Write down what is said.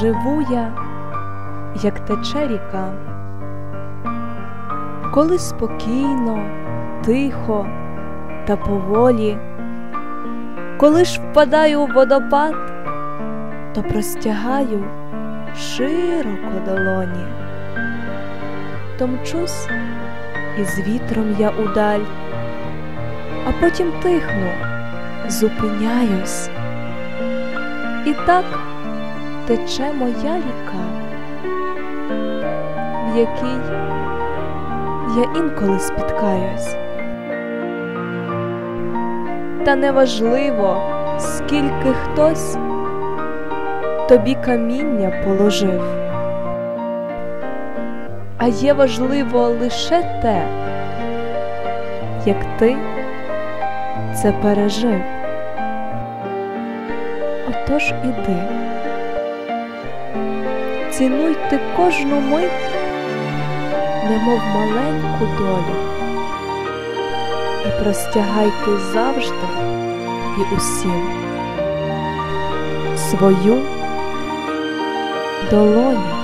живу я, як тече ріка, коли спокійно, тихо та поволі, коли ж впадаю у водопад, то простягаю широко долоні, то мчусь із вітром я удаль, а потім тихну, зупиняюсь. І так тече моя ріка, в якій я інколи спіткаюсь. Та неважливо, скільки хтось тобі каміння положив, а є важливо лише те, як ти це пережив. Отож іди, цінуй ти кожну мить, немов маленьку долю, і простягайте завжди і усім свою долоню.